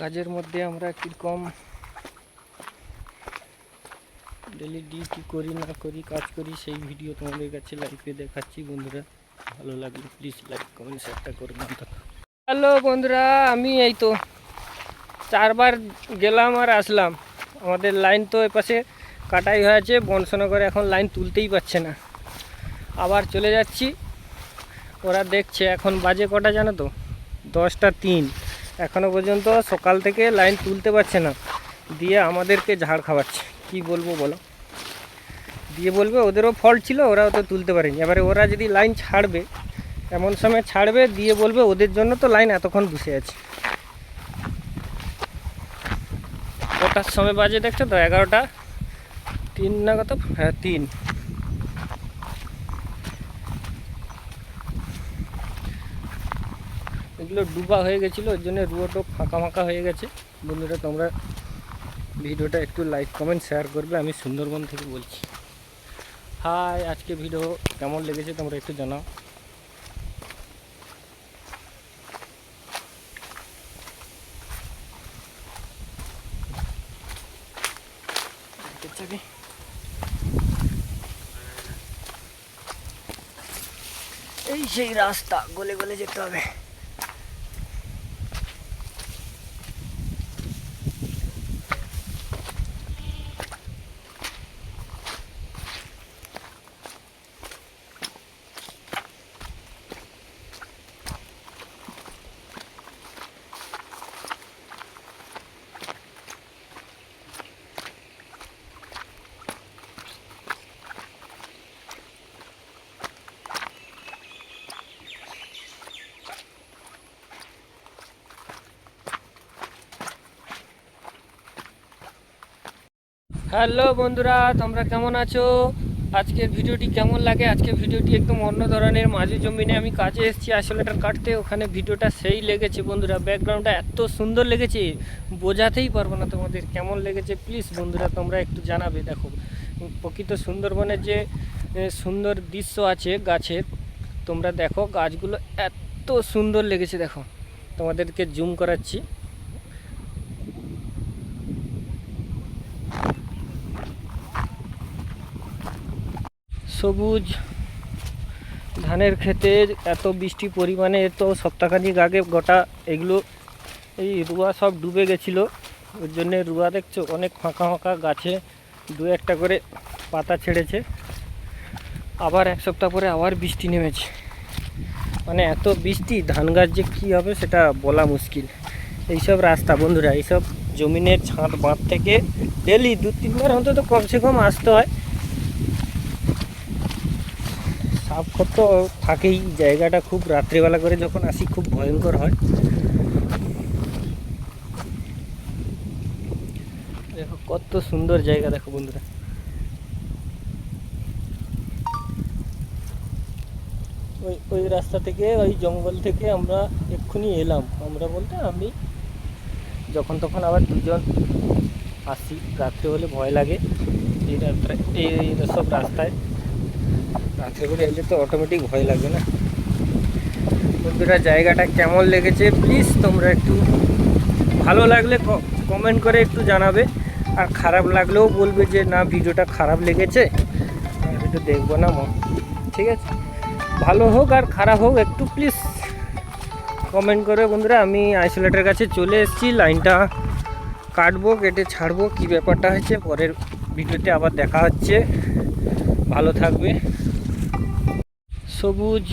কাজের মধ্যে আমরা কীরকম ডেলি ডিউটি করি, না করি, কাজ করি, সেই ভিডিও তোমাদের কাছে লাইভে দেখাচ্ছি বন্ধুরা। ভালো লাগলে প্লিজ লাইক কমেন্ট শেয়ারটা করবেন তো হ্যালো বন্ধুরা, আমি এই তো চারবার গেলাম আর আসলাম। আমাদের লাইন তো এপাশে কাটাই হয়েছে, বনসনগরে এখন লাইন তুলতেই পারছে না। আবার চলে যাচ্ছি। ওরা দেখছে, এখন বাজে কটা জানো তো? দশটা তিন। এখনও পর্যন্ত সকাল থেকে লাইন তুলতে পারছে না। দিয়ে আমাদেরকে ঝাড় খাওয়াচ্ছে। কি বলব বলো? দিয়ে বলবে ওদেরও ফল্ট ছিল, ওরাও তো তুলতে পারেনি। এবারে ওরা যদি লাইন ছাড়বে, এমন সময় ছাড়বে, দিয়ে বলবে ওদের জন্য তো লাইন এতক্ষণ বসে আছে। কটার সময় বাজে দেখছ তো? এগারোটা? তিন না কত হ্যাঁ তিন। এগুলো ডুবা হয়ে গেছিল, ওর জন্য রুয়োটো ফাঁকা ফাঁকা হয়ে গেছে। বন্ধুরা তোমরা ভিডিওটা একটু লাইক কমেন্ট শেয়ার করবে, আমি সুন্দরবন থেকে বলছি। হাই, আজকে ভিডিও কেমন লেগেছে তোমরা একটু জানাও। এই সেই রাস্তা, গলে গলে যেতে হবে। হ্যালো বন্ধুরা, তোমরা কেমন আছো? আজকের ভিডিওটি কেমন লাগে? আজকের ভিডিওটি একদম অন্য ধরনের মাঝে জমিনে আমি কাজে এসেছি। আসলে এটা কাটতে, ওখানে ভিডিওটা সেই লেগেছে বন্ধুরা। ব্যাকগ্রাউন্ডটা এত সুন্দর লেগেছে, বোঝাতেই পারব না তোমাদের কেমন লেগেছে। প্লিজ বন্ধুরা, তোমরা একটু জানাবে। দেখো, প্রকৃত সুন্দরবনের যে সুন্দর দৃশ্য আছে গাছের, তোমরা দেখো গাছগুলো এত সুন্দর লেগেছে। দেখো, তোমাদেরকে জুম করাচ্ছি। সবুজ ধানের ক্ষেতে এত বৃষ্টি পরিমাণে তো সপ্তাহখানিক আগে গোটা এগুলো, এই রুয়া সব ডুবে গেছিল। ওর জন্যে রুয়া দেখছ, অনেক ফাঁকা ফাঁকা গাছে দু একটা করে পাতা ছেড়েছে। আবার এক সপ্তাহ পরে আবার বৃষ্টি নেমেছে। মানে এত বৃষ্টি, ধান গাছ যে কী হবে সেটা বলা মুশকিল। এইসব রাস্তা বন্ধুরা, এইসব জমিনের ছাদ বাঁধ থেকে ডেলি দু তিনবার অন্তত কমসে কম আসতে হয়। সাপ খর তো থাকেই। জায়গাটা খুব রাত্রিবেলা করে যখন আসি, খুব ভয়ঙ্কর হয়। দেখো, কত সুন্দর জায়গা, দেখো বন্ধুরা। ওই ওই রাস্তা থেকে, ওই জঙ্গল থেকে আমরা এক্ষুনি এলাম। আমরা বলতে আমি যখন তখন আবার দুজন আসি। রাত্রে হলে ভয় লাগে। এই এই এই সব রাস্তায়। রাত্রে করে এলে তো অটোমেটিক ভয় লাগবে না। বন্ধুরা, জায়গাটা কেমন লেগেছে? প্লিজ তোমরা একটু ভালো লাগলে কমেন্ট করে একটু জানাবে। আর খারাপ লাগলেও বলবে যে, না, ভিডিওটা খারাপ লেগেছে। ভিডিও দেখব না ঠিক আছে? ভালো হোক আর খারাপ হোক, একটু প্লিজ কমেন্ট করে। বন্ধুরা, আমি আইসোলেটের কাছে চলে এসেছি। লাইনটা কাটবো কেটে ছাড়বো। কি ব্যাপারটা হয়েছে? পরের ভিডিওতে আবার দেখা হচ্ছে। ভালো থাকবে। সবুজ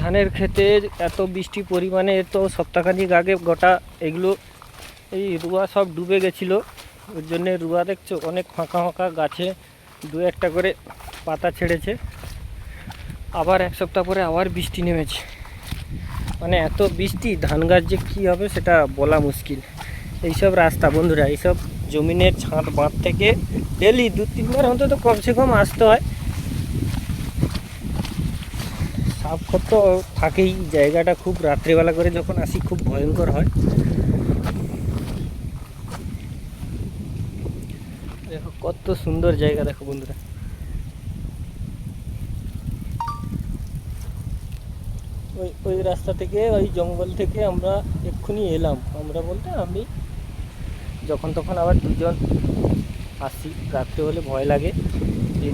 ধানের ক্ষেতে এত বৃষ্টি পরিমাণে তো সপ্তাহখানিক আগে গোটা এগুলো এই রুয়া সব ডুবে গেছিল। ওর জন্যে রুয়া দেখছ, অনেক ফাঁকা ফাঁকা গাছে দু একটা করে পাতা ছেড়েছে। আবার এক সপ্তাহ পরে আবার বৃষ্টি নেমেছে। মানে এত বৃষ্টি, ধান গাছ যে কী হবে সেটা বলা মুশকিল। এইসব রাস্তা বন্ধুরা, এইসব জমিনের ছাদ বাঁধ থেকে ডেলি দু তিনবার অন্তত কমসে কম আসতে হয়। সাপ খর তো থাকেই, জায়গাটা খুব রাত্রিবেলা করে যখন আসি খুব ভয়ঙ্কর হয়। দেখো, কত সুন্দর জায়গা দেখো বন্ধুরা। ওই ওই রাস্তা থেকে, ওই জঙ্গল থেকে আমরা এক্ষুনি এলাম। আমরা বলতে আমি যখন তখন আবার দুজন আসি। রাত্রে হলে ভয় লাগে। এই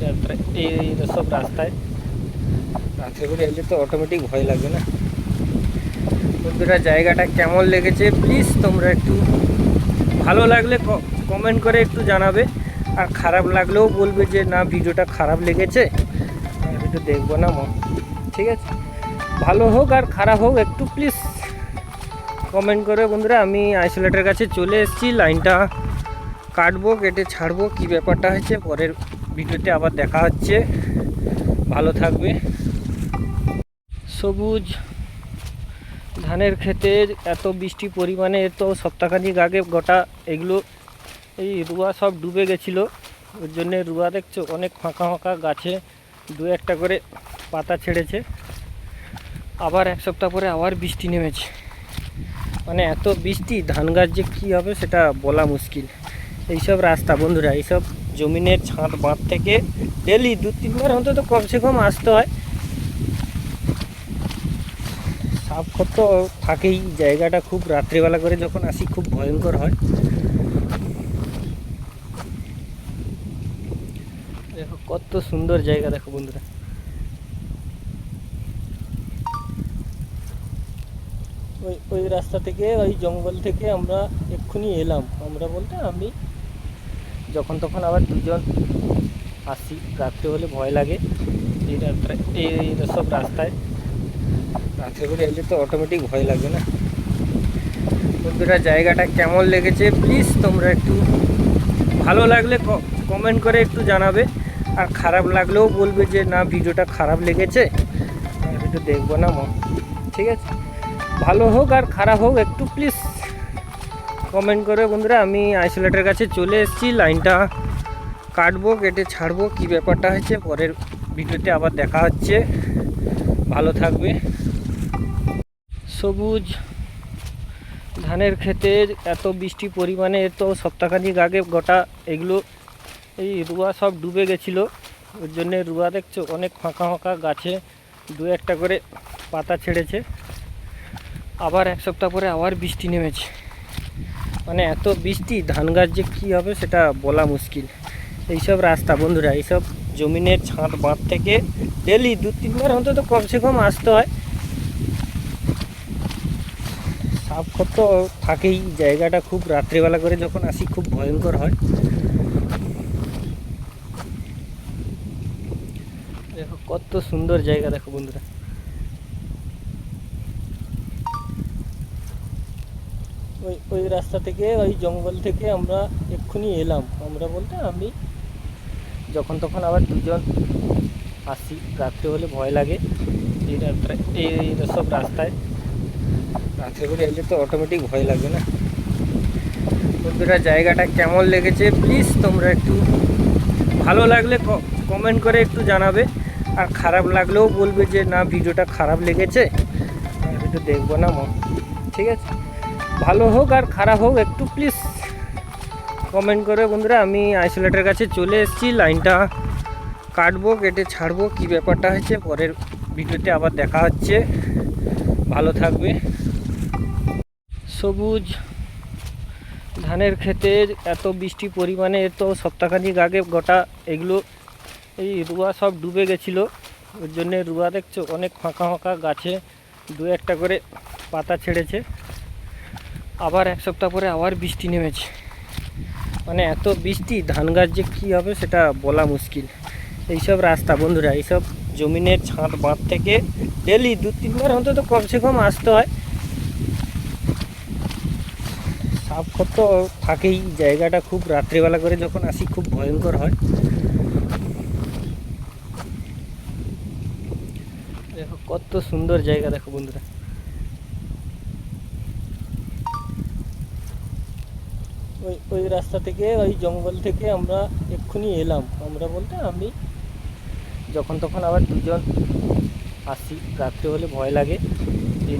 এই এই সব রাস্তায়। রাত্রে করে এলে তো অটোমেটিক ভয় লাগবে না। বন্ধুরা, জায়গাটা কেমন লেগেছে? প্লিজ তোমরা একটু ভালো লাগলে কমেন্ট করে একটু জানাবে। আর খারাপ লাগলেও বলবে যে, না, ভিডিওটা খারাপ লেগেছে। ভিডিও দেখব না ম- ঠিক আছে? ভালো হোক আর খারাপ হোক, একটু প্লিজ কমেন্ট করে। বন্ধুরা, আমি আইসোলেটের কাছে চলে এসেছি। লাইনটা কাটবো কেটে ছাড়বো। কি ব্যাপারটা হয়েছে? পরের ভিডিওতে আবার দেখা হচ্ছে। ভালো থাকবে। সবুজ ধানের ক্ষেতে এত বৃষ্টি পরিমাণে তো সপ্তাহখানিক আগে গোটা এগুলো এই রুয়া সব ডুবে গেছিল। ওর জন্যে রুয়া দেখছ, অনেক ফাঁকা ফাঁকা গাছে দু একটা করে পাতা ছেড়েছে। আবার এক সপ্তাহ পরে আবার বৃষ্টি নেমেছে। মানে এত বৃষ্টি, ধান গাছ যে কী হবে সেটা বলা মুশকিল। এইসব রাস্তা বন্ধুরা, এইসব জমিনের ছাদ বাঁধ থেকে ডেলি দু তিনবার অন্তত কমসে কম আসতে হয়। সাপ খত তো থাকেই, জায়গাটা খুব রাত্রিবেলা করে যখন আসি খুব ভয়ঙ্কর হয়। দেখো, কত সুন্দর জায়গা দেখো বন্ধুরা। ওই ওই রাস্তা থেকে, ওই জঙ্গল থেকে আমরা এক্ষুনি এলাম। আমরা বলতে আমি যখন তখন আবার দুজন আসি। রাত্রে হলে ভয় লাগে। এই রাত্রে, এই সব রাস্তায়। রাত্রে করে এলে তো অটোমেটিক ভয় লাগবে না। বন্ধুরা, জায়গাটা কেমন লেগেছে? প্লিজ তোমরা একটু ভালো লাগলে কমেন্ট করে একটু জানাবে। আর খারাপ লাগলেও বলবে যে, না, ভিডিওটা খারাপ লেগেছে। ভিডিও দেখব না ম- ঠিক আছে? ভালো হোক আর খারাপ হোক, একটু প্লিজ কমেন্ট করে। বন্ধুরা, আমি আইসোলেটের কাছে চলে এসেছি। লাইনটা কাটবো কেটে ছাড়বো। কি ব্যাপারটা হয়েছে? পরের ভিডিওতে আবার দেখা হচ্ছে। ভালো থাকবে। সবুজ ধানের ক্ষেতে এত বৃষ্টি পরিমাণে তো সপ্তাহখানিক আগে গোটা এগুলো এই রুয়া সব ডুবে গেছিল। ওর জন্যে রুয়া দেখছ, অনেক ফাঁকা ফাঁকা গাছে দু একটা করে পাতা ছেড়েছে। আবার এক সপ্তাহ পরে আবার বৃষ্টি নেমেছে। মানে এত বৃষ্টি, ধান গাছ যে কী হবে সেটা বলা মুশকিল। এইসব রাস্তা বন্ধুরা, এইসব জমিনের ছাদ বাঁধ থেকে ডেলি দু তিনবার অন্তত কমসে কম আসতে হয়। সাপ খত তো থাকেই, জায়গাটা খুব রাত্রিবেলা করে যখন আসি খুব ভয়ঙ্কর হয়। দেখো কত সুন্দর জায়গা, দেখো বন্ধুরা। ওই ওই রাস্তা থেকে, ওই জঙ্গল থেকে আমরা এক্ষুনি এলাম। আমরা বলতে আমি যখন তখন আবার দুজন আসি। রাত্রে হলে ভয় লাগে। এই এই এই সব রাস্তায়। রাত্রে করে এলে তো অটোমেটিক ভয় লাগবে না। বন্ধুরা, জায়গাটা কেমন লেগেছে? প্লিজ তোমরা একটু ভালো লাগলে কমেন্ট করে একটু জানাবে। আর খারাপ লাগলেও বলবে যে, না, ভিডিওটা খারাপ লেগেছে। ভিডিও দেখব না ম- ঠিক আছে? ভালো হোক আর খারাপ হোক, একটু প্লিজ কমেন্ট করে। বন্ধুরা, আমি আইসোলেটের কাছে চলে এসেছি। লাইনটা কাটবো কেটে ছাড়বো। কি ব্যাপারটা হয়েছে? পরের ভিডিওতে আবার দেখা হচ্ছে। ভালো থাকবে। সবুজ ধানের ক্ষেতে এত বৃষ্টি পরিমাণে তো সপ্তাহখানিক আগে গোটা এগুলো এই রুয়া সব ডুবে গেছিল। ওর জন্যে রুয়া দেখছ, অনেক ফাঁকা ফাঁকা গাছে দু একটা করে পাতা ছেড়েছে। আবার এক সপ্তাহ পরে আবার বৃষ্টি নেমেছে। মানে এত বৃষ্টি, ধান গাছ যে কী হবে সেটা বলা মুশকিল। এইসব রাস্তা বন্ধুরা, এইসব জমিনের ছাদ বাঁধ থেকে ডেলি দু তিনবার অন্তত কমসে কম আসতে হয়। সাপ খত তো থাকেই, জায়গাটা খুব রাত্রিবেলা করে যখন আসি খুব ভয়ঙ্কর হয়। দেখো কত সুন্দর জায়গা, দেখো বন্ধুরা। ওই ওই রাস্তা থেকে, ওই জঙ্গল থেকে আমরা এক্ষুনি এলাম। আমরা বলতে আমি যখন তখন আবার দুজন আসি। রাত্রে হলে ভয় লাগে। এই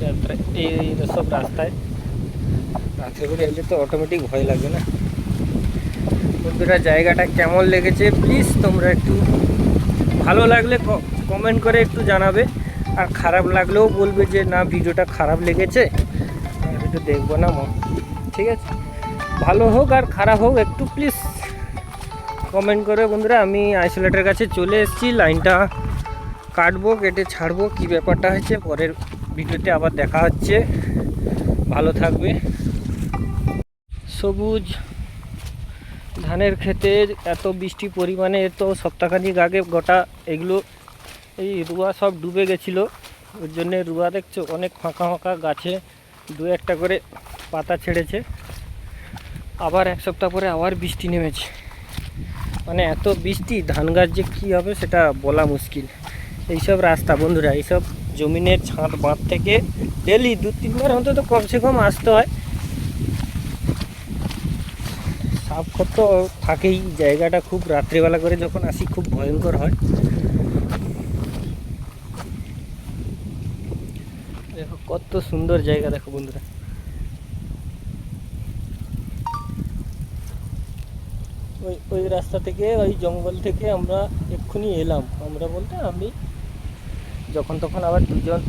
এই এই সব রাস্তায়। রাত্রে করে এলে তো অটোমেটিক ভয় লাগবে না। বন্ধুরা, জায়গাটা কেমন লেগেছে? প্লিজ তোমরা একটু ভালো লাগলে কমেন্ট করে একটু জানাবে। আর খারাপ লাগলেও বলবে যে, না, ভিডিওটা খারাপ লেগেছে। ভিডিও দেখব না মা ঠিক আছে? ভালো হোক আর খারাপ হোক, একটু প্লিজ কমেন্ট করে। বন্ধুরা, আমি আইসোলেটের কাছে চলে এসেছি। লাইনটা কাটবো কেটে ছাড়বো। কি ব্যাপারটা হয়েছে? পরের ভিডিওতে আবার দেখা হচ্ছে। ভালো থাকবে। সবুজ ধানের ক্ষেতে এত বৃষ্টি পরিমাণে তো সপ্তাহখানিক আগে গোটা এগুলো, এই রুয়া সব ডুবে গেছিল। ওর জন্যে রুয়া দেখছ, অনেক ফাঁকা ফাঁকা গাছে দু একটা করে পাতা ছেড়েছে। আবার এক সপ্তাহ পরে আবার বৃষ্টি নেমেছে। মানে এত বৃষ্টি, ধান গাছ যে কী হবে সেটা বলা মুশকিল। এইসব রাস্তা বন্ধুরা, এইসব জমিনের ছাদ বাঁধ থেকে ডেলি দু তিনবার অন্তত কমসে কম আসতে হয়। সাপ খত তো থাকেই, জায়গাটা খুব রাত্রিবেলা করে যখন আসি খুব ভয়ঙ্কর হয়। দেখো, কত সুন্দর জায়গা দেখো বন্ধুরা। ওই ওই রাস্তা থেকে, ওই জঙ্গল থেকে আমরা এক্ষুনি এলাম। আমরা বলতে আমি যখন তখন আবার দুজন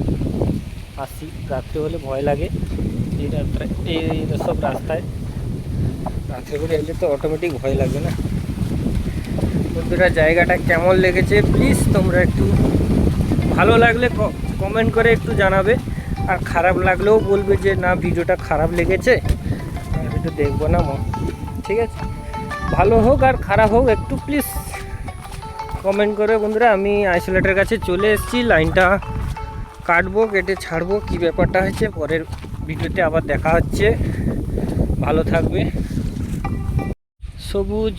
আসি। রাত্রে হলে ভয় লাগে। এই এই এই সব রাস্তায়। রাত্রে করে এলে তো অটোমেটিক ভয় লাগবে না। বন্ধুরা, জায়গাটা কেমন লেগেছে? প্লিজ তোমরা একটু ভালো লাগলে কমেন্ট করে একটু জানাবে। আর খারাপ লাগলেও বলবে যে, না, ভিডিওটা খারাপ লেগেছে। ভিডিও দেখব না ঠিক আছে? ভালো হোক আর খারাপ হোক, একটু প্লিজ কমেন্ট করে। বন্ধুরা, আমি আইসোলেটের কাছে চলে এসেছি। লাইনটা কাটবো কেটে ছাড়বো। কি ব্যাপারটা হয়েছে? পরের ভিডিওতে আবার দেখা হচ্ছে। ভালো থাকবে। সবুজ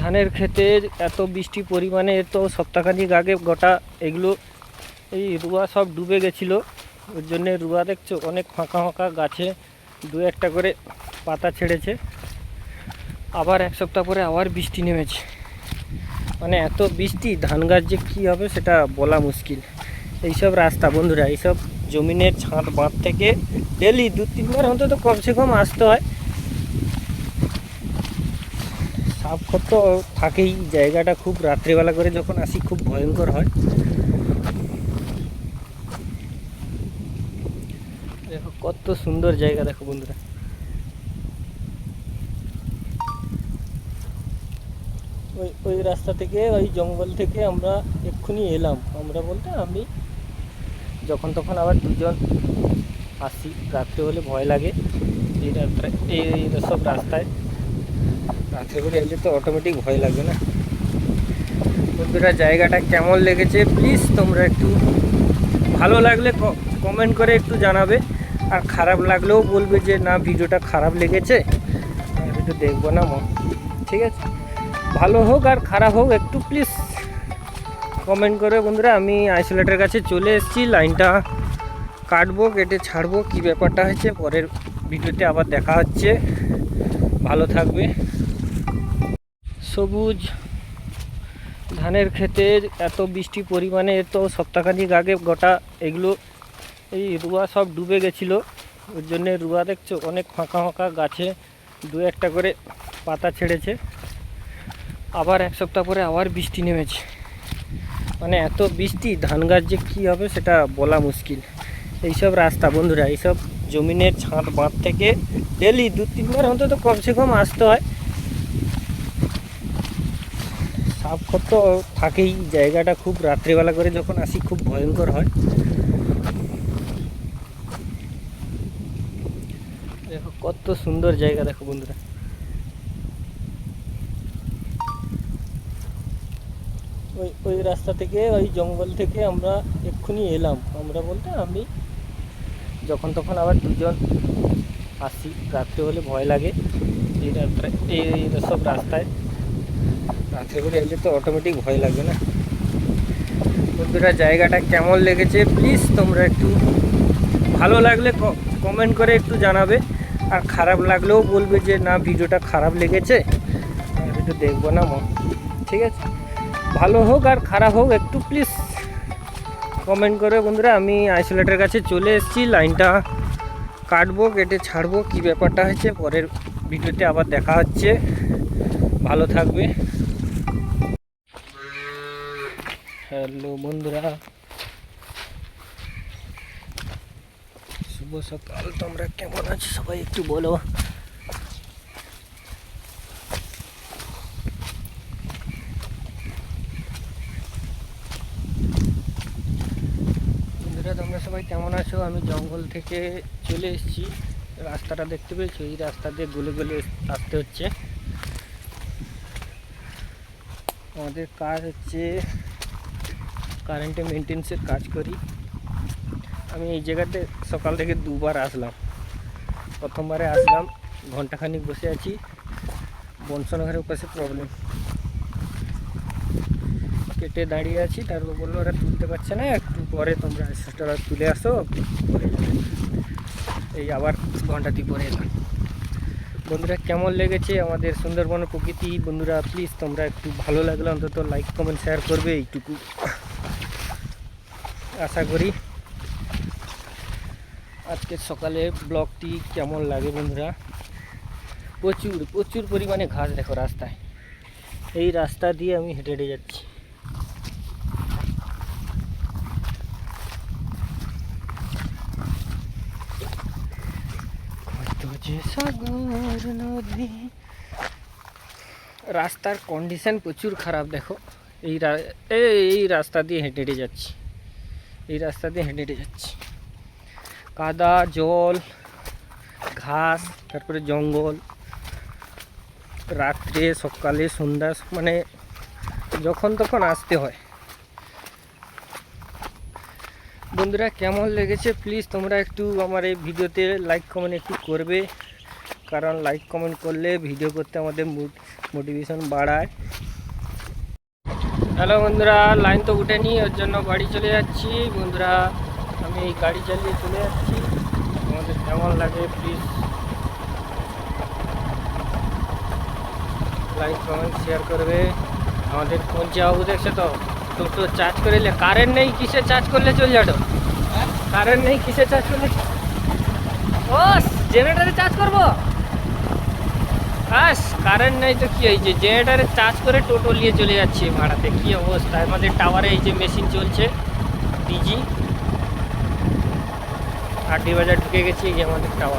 ধানের ক্ষেতে এত বৃষ্টি পরিমাণে তো সপ্তাহখানিক আগে গোটা এগুলো, এই রুয়া সব ডুবে গেছিল। ওর জন্যে রুয়া দেখছ, অনেক ফাঁকা ফাঁকা গাছে দু একটা করে পাতা ছেড়েছে। আবার এক সপ্তাহ পরে আবার বৃষ্টি নেমেছে। মানে এত বৃষ্টি, ধান গাছ যে কী হবে সেটা বলা মুশকিল। এইসব রাস্তা বন্ধুরা, এইসব জমিনের ছাদ বাঁধ থেকে ডেলি দু তিনবার অন্তত কমসে কম আসতে হয়। সাপ খত তো থাকেই, জায়গাটা খুব রাত্রিবেলা করে যখন আসি খুব ভয়ঙ্কর হয়। দেখো, কত সুন্দর জায়গা দেখো বন্ধুরা। ওই ওই রাস্তা থেকে, ওই জঙ্গল থেকে আমরা এক্ষুনি এলাম। আমরা বলতে আমি যখন তখন আবার দুজন আসি। রাত্রে হলে ভয় লাগে। এই এই এই সব রাস্তায়। রাত্রে করে এলে তো অটোমেটিক ভয় লাগবে না। বন্ধুরা জায়গাটা কেমন লেগেছে? প্লিজ তোমরা একটু ভালো লাগলে কমেন্ট করে একটু জানাবে। আর খারাপ লাগলেও বলবে যে, না, ভিডিওটা খারাপ লেগেছে। ভিডিও দেখব না ঠিক আছে? ভালো হোক আর খারাপ হোক, একটু প্লিজ কমেন্ট করে। বন্ধুরা, আমি আইসোলেটের কাছে চলে এসেছি। লাইনটা কাটবো কেটে ছাড়বো। কি ব্যাপারটা হয়েছে? পরের ভিডিওতে আবার দেখা হচ্ছে। ভালো থাকবে। সবুজ ধানের ক্ষেতে এত বৃষ্টি পরিমাণে তো সপ্তাহখানিক আগে গোটা এগুলো এই রুয়া সব ডুবে গেছিল। ওর জন্যে রুয়া দেখছ, অনেক ফাঁকা ফাঁকা গাছে দু একটা করে পাতা ছেড়েছে। আবার এক সপ্তাহ পরে আবার বৃষ্টি নেমেছে। মানে এত বৃষ্টি, ধান গাছ যে কী হবে সেটা বলা মুশকিল। এইসব রাস্তা বন্ধুরা, এইসব জমিনের ছাদ বাঁধ থেকে ডেলি দু তিনবার অন্তত কমসে কম আসতে হয়। সাপ খত তো থাকেই। জায়গাটা খুব রাত্রিবেলা করে যখন আসি, খুব ভয়ঙ্কর হয়। দেখো, কত সুন্দর জায়গা, দেখো বন্ধুরা। ওই ওই রাস্তা থেকে, ওই জঙ্গল থেকে আমরা এক্ষুনি এলাম। আমরা বলতে আমি যখন তখন আবার দুজন আসি। রাত্রে হলে ভয় লাগে। এই এই এই সব রাস্তায়। রাত্রে করে এলে তো অটোমেটিক ভয় লাগবে না। বন্ধুরা, জায়গাটা কেমন লেগেছে? প্লিজ তোমরা একটু ভালো লাগলে কমেন্ট করে একটু জানাবে। আর খারাপ লাগলেও বলবে যে, না, ভিডিওটা খারাপ লেগেছে। ভিডিও দেখব না ঠিক আছে? ভালো হোক আর খারাপ হোক, একটু প্লিজ কমেন্ট করে। বন্ধুরা, আমি আইসোলেটের কাছে চলে এসেছি। লাইনটা কাটবো কেটে ছাড়বো। কি ব্যাপারটা হয়েছে? পরের ভিডিওতে আবার দেখা হচ্ছে। ভালো থাকবে। হ্যালো বন্ধুরা। শুভ সকাল, তোমরা কেমন আছো? সবাই একটু বলো। বন্ধুরা, তোমরা সবাই কেমন আছো? আমি জঙ্গল থেকে চলে এসেছি। রাস্তাটা দেখতে পেয়েছি? এই রাস্তা দিয়ে গুলে গুলে আসতে হচ্ছে। আমাদের কাজ হচ্ছে কারেন্টে মেনটেন্সের কাজ করি। আমি এই জায়গাতে সকাল থেকে দুবার আসলাম। প্রথমবারে আসলাম ঘন্টাখানিক বসে আছি। বংশনগরের পাশে প্রবলেম কেটে দাঁড়িয়ে আছি তারপর বলল ওরা তুলতে পারছে না। একটু পরে তোমরা সেটা তুলে আসো। এই আবার ঘন্টাটি পরে এলাম। বন্ধুরা, কেমন লেগেছে আমাদের সুন্দরবন প্রকৃতি? বন্ধুরা প্লিজ তোমরা একটু ভালো লাগলে অন্তত লাইক কমেন্ট শেয়ার করবে। এইটুকু। আশা করি। আজকে সকালে ব্লগটি কেমন লাগে বন্ধুরা? প্রচুর প্রচুর পরিমাণে ঘাস দেখো রাস্তায়। এই রাস্তা দিয়ে আমি হেঁটে হেঁটে যাচ্ছি। কত যে সাগর নদী। রাস্তার কন্ডিশন প্রচুর খারাপ দেখো। এই রা- এই এই রাস্তা দিয়ে হেঁটে হেঁটে যাচ্ছি। এই রাস্তা দিয়ে হেঁটে হেঁটে যাচ্ছি। কাদা, জল, ঘাস, তারপরে জঙ্গল, রাত্রে, সকালে, সন্ধ্যা মানে যখন তখন আসতে হয়। বন্ধুরা, কেমন লেগেছে? প্লিজ তোমরা একটু আমার এই ভিডিওতে লাইক কমেন্ট একটু করবে। কারণ লাইক কমেন্ট করলে ভিডিও করতে আমাদের মোটিভেশন বাড়ায়। হ্যালো বন্ধুরা, লাইন তো উঠেনি, ওর জন্য বাড়ি চলে যাচ্ছি। বন্ধুরা, আমি এই গাড়ি চালিয়ে চলে যাচ্ছি। আমাদের কেমন লাগে প্লিজ লাইক কমেন্ট শেয়ার করবে। আমাদের পৌঁছে বাবু দেখছে তো? টোটো চার্জ করে কারেন্ট নেই, কিসে চার্জ করলে চলে যাবে? কারেন্ট নেই, কিসে চার্জ করলে ও জেনারেটারে চার্জ করব? আস কারেন্ট নাই তো কি হয়েছে জেনারেটারে চার্জ করে টোটো নিয়ে চলে যাচ্ছি ভাড়াতে। কি অবস্থা? আমাদের টাওয়ারে এই যে মেশিন চলছে পিজি আটটি বাজার ঢুকে গেছি এই যে আমাদের টাওয়ার